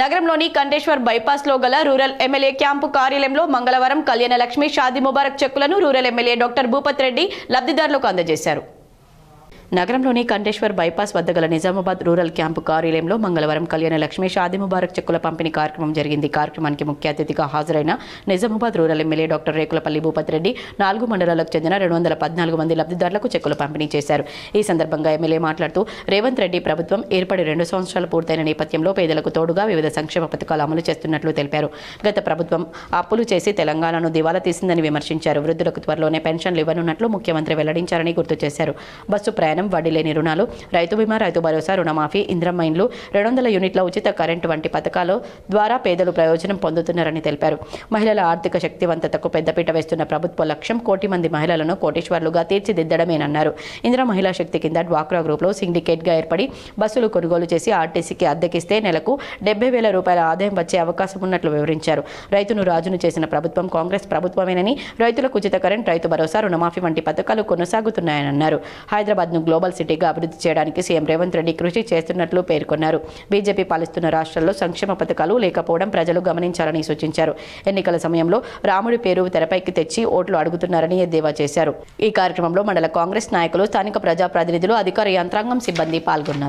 నగరంలోని కంటేశ్వర్ బైపాస్లో గల rural MLA camp కార్యాలయంలో మంగళవారం కళ్యాణ లక్ష్మి షాది ముబారక్ చెక్కులను rural MLA doctor Bhupat Reddy లబ్ధిదారులకు అందజేశారు. నగరంలోని కండేశ్వర్ బైపాస్ వద్ద గల నిజామాబాద్ రూరల్ క్యాంపు కార్యాలయంలో మంగళవారం కళ్యాణ లక్ష్మి షాది ముబారక్ చెక్కుల పంపిణీ కార్యక్రమం జరిగింది. కార్యక్రమానికి ముఖ్య అతిథిగా హాజరైన Nizamabad rural MLA doctor Rekulapalli Bhupat Reddy నాలుగు మండలాలకు చెందిన రెండు వందల పద్నాలుగు మంది లబ్ధిదారులకు చెక్కులు పంపిణీ చేశారు. ఈ సందర్భంగా ఎమ్మెల్యే మాట్లాడుతూ రేవంత్ రెడ్డి ప్రభుత్వం ఏర్పడి రెండు సంవత్సరాలు పూర్తయిన నేపథ్యంలో పేదలకు తోడుగా వివిధ సంక్షేమ పథకాలు అమలు చేస్తున్నట్లు తెలిపారు. గత ప్రభుత్వం అప్పులు చేసి తెలంగాణను దివాలా తీసిందని విమర్శించారు. వృద్ధులకు త్వరలోనే పెన్షన్లు ఇవ్వనున్నట్లు ముఖ్యమంత్రి వెల్లడించారని గుర్తు చేశారు. బస్సు ప్రయాణం వడ్డీ లేని రుణాలు రైతు బీమా రైతు భరోసా రుణమాఫీ ఇంద్రమ్మ ఇండ్లు రెండు వందల యూనిట్ల ఉచిత కరెంటు వంటి పథకాల ద్వారా పేదలు ప్రయోజనం పొందుతున్నారని తెలిపారు. మహిళల ఆర్థిక శక్తివంతతకు పెద్దపీట వేస్తున్న ప్రభుత్వ లక్ష్యం కోటి మంది మహిళలను కోటీశ్వర్లుగా తీర్చిదిద్దడమేనన్నారు. ఇందిరా మహిళా శక్తి కింద డ్వాక్రా గ్రూప్లో సిండికేట్గా ఏర్పడి బస్సులు కొనుగోలు చేసి ఆర్టీసీకి అద్దెకిస్తే నెలకు డెబ్బై వేల రూపాయల ఆదాయం వచ్చే అవకాశం ఉన్నట్లు వివరించారు. రైతును రాజును చేసిన ప్రభుత్వం కాంగ్రెస్ ప్రభుత్వమేనని రైతులకు ఉచిత కరెంట్ రైతు భరోసా రుణమాఫీ వంటి పథకాలు కొనసాగుతున్నాయని అన్నారు. హైదరాబాద్ను గ్లోబల్ సిటీగా అభివృద్ధి చేయడానికి సీఎం రేవంత్ రెడ్డి కృషి చేస్తున్నట్లు పేర్కొన్నారు. బీజేపీ పాలిస్తున్న రాష్ట్రాల్లో సంక్షేమ పథకాలు లేకపోవడం ప్రజలు గమనించాలని సూచించారు. ఎన్నికల సమయంలో రాముడి పేరు తెరపైకి తెచ్చి ఓట్లు అడుగుతున్నారని ఎద్దేవా చేశారు. ఈ కార్యక్రమంలో మండల కాంగ్రెస్ నాయకులు స్థానిక ప్రజాప్రతినిధులు అధికార యంత్రాంగం సిబ్బంది పాల్గొన్నారు.